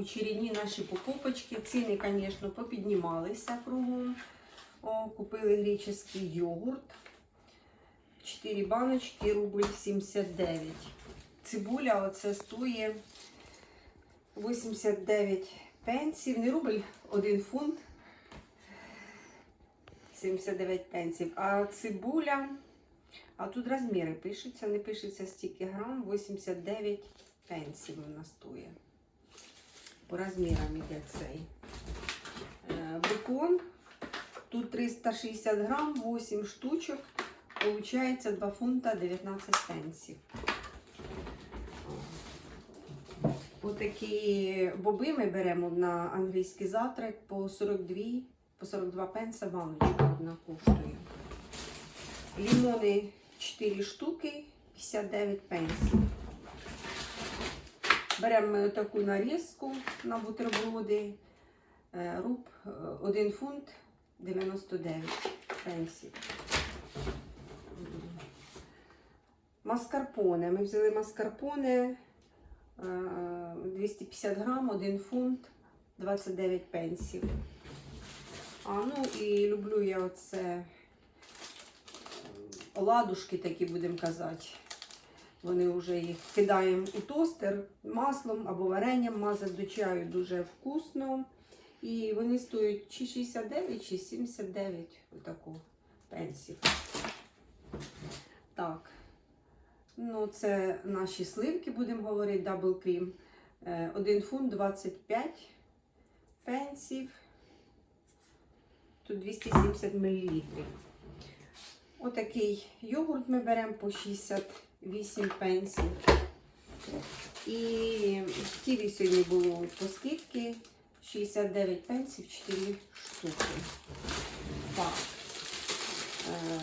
очередні наші покупочки. Ціни, звісно, попіднімалися кругом. О, купили греческий йогурт. 4 баночки, рубль 79. Цибуля оце стоїть 89 пенсів. Не рубль, 1 фунт. 79 пенсів. А цибуля, а тут розміри пишуться, не пишеться стільки грам, 89 пенсів вона стоїть. По розмірам іде цей. Е, Бекон. Тут 360 грам, 8 штучок. Получається 2 фунта 19 пенсів. Отакі боби ми беремо на англійський завтрак по 42, по 42 пенса баночка одна коштує. Лімони 4 штуки, 59 пенсів. Беремо таку нарізку на бутерброди. Е, Руб 1 фунт 99 пенсів. Маскарпоне. Ми взяли маскарпоне е, 250 грам, 1 фунт 29 пенсів. А, ну і люблю я оце е, оладушки такі, будемо казати. Вони вже їх кидаємо у тостер маслом або варенням мазати до чаю дуже вкусно. І вони стоять чи 69, чи 79 отаку пенсів. Так. Ну, це наші сливки, будемо говорити, дабл крім. 1 фунт 25 пенсів. Тут 270 мл. Отакий йогурт ми беремо по 68 пенсів. І ківі сьогодні було по скидки 69 пенсів 4 штуки. Так. Е,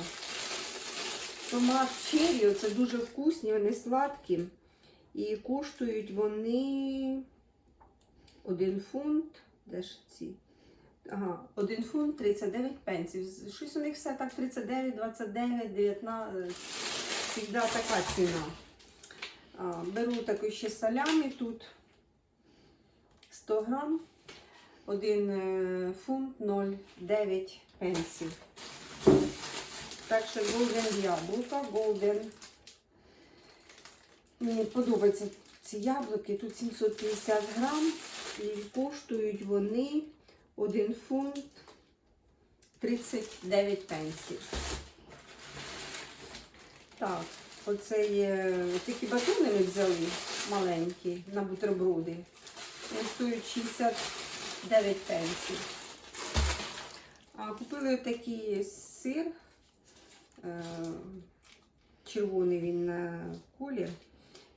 Томат черрі, це дуже вкусні, вони сладкі. І коштують вони 1 фунт. Де ж ці? Ага, 1 фунт 39 пенсів. Щось у них все так 39, 29, 19. Завжди така ціна. А, беру таку ще салямі тут 100 грам. 1 фунт 0,9 пенсів. Так що голден яблука, голден. Мені подобаються ці яблуки. Тут 750 грам і коштують вони 1 фунт 39 пенсів. Так, оце є такі батони ми взяли маленькі на бутерброди. Вони стоять 69 пенсів. А купили такий сир. Е, червоний він на колір.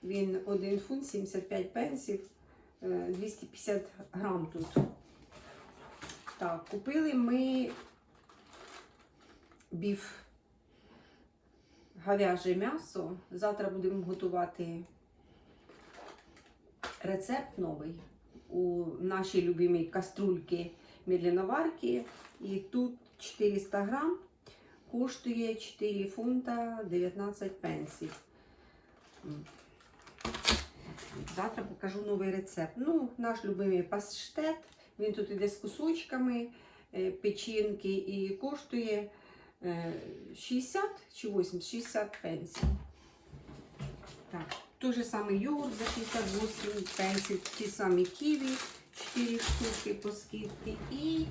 Він 1 фунт 75 пенсів, е, 250 грам тут. Так, купили ми біф говяже м'ясо. Завтра будемо готувати рецепт новий у нашій любимій каструльці медленноварки. І тут 400 грам коштує 4 фунта 19 пенсів. Завтра покажу новий рецепт. Ну, наш любимий паштет. Він тут іде з кусочками е, печінки і коштує е, 60 чи 80, 60 пенсів. Так, той же самий йогурт за 68 пенсів, ті самі ківі, 4 штуки по скидці і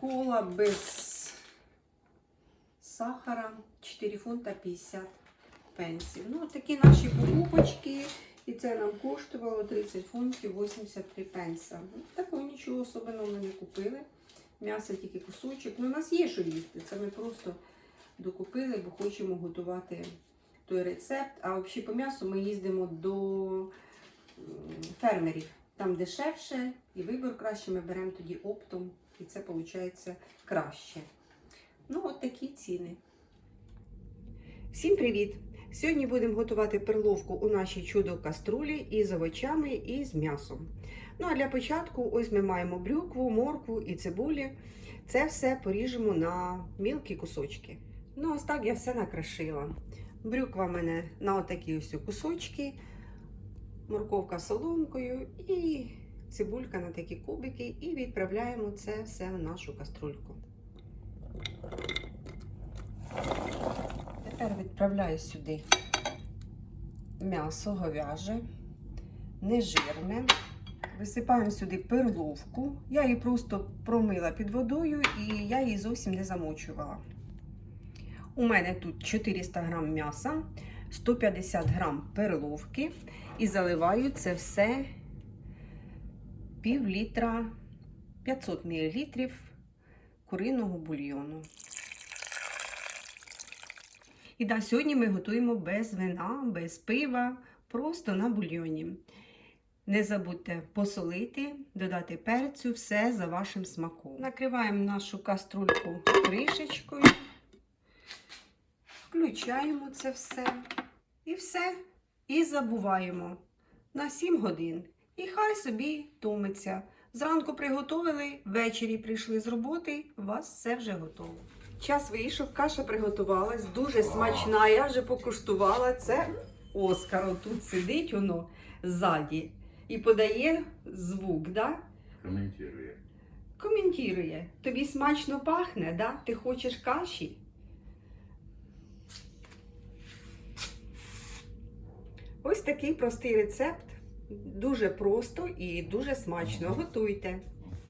кола без сахара 4 фунта 50 пенсів. Ну, такі наші покупочки. І це нам коштувало 30 фунтів 83 пенса. Такого нічого особливого ми не купили. М'ясо тільки кусочок. Ну, у нас є що їсти. Це ми просто докупили, бо хочемо готувати той рецепт. А взагалі по м'ясу ми їздимо до фермерів. Там дешевше і вибір краще. Ми беремо тоді оптом, і це виходить краще. Ну, от такі ціни. Всім привіт! Сьогодні будемо готувати перловку у нашій чудо каструлі із овочами і з м'ясом. Ну а для початку ось ми маємо брюкву, моркву і цибулі. Це все поріжемо на мілкі кусочки. Ну, ось так я все накрошила. Брюква в мене на отакі ось кусочки, морковка соломкою і цибулька на такі кубики і відправляємо це все в нашу каструльку. Тепер відправляю сюди м'ясо говяже, нежирне. Висипаємо сюди перловку. Я її просто промила під водою і я її зовсім не замочувала. У мене тут 400 грам м'яса, 150 грам перловки і заливаю це все пів літра 500 мл куриного бульйону. І да, сьогодні ми готуємо без вина, без пива, просто на бульйоні. Не забудьте посолити, додати перцю, все за вашим смаком. Накриваємо нашу каструльку кришечкою, включаємо це все і все. І забуваємо на 7 годин. І хай собі томиться. Зранку приготували, ввечері прийшли з роботи, у вас все вже готово. Час вийшов, каша приготувалась, дуже смачна. Я вже покуштувала це. Оскар тут сидить воно ззаді і подає звук, да? Коментирує. Коментує. Тобі смачно пахне, да? Ти хочеш каші? Ось такий простий рецепт. Дуже просто і дуже смачно. Готуйте.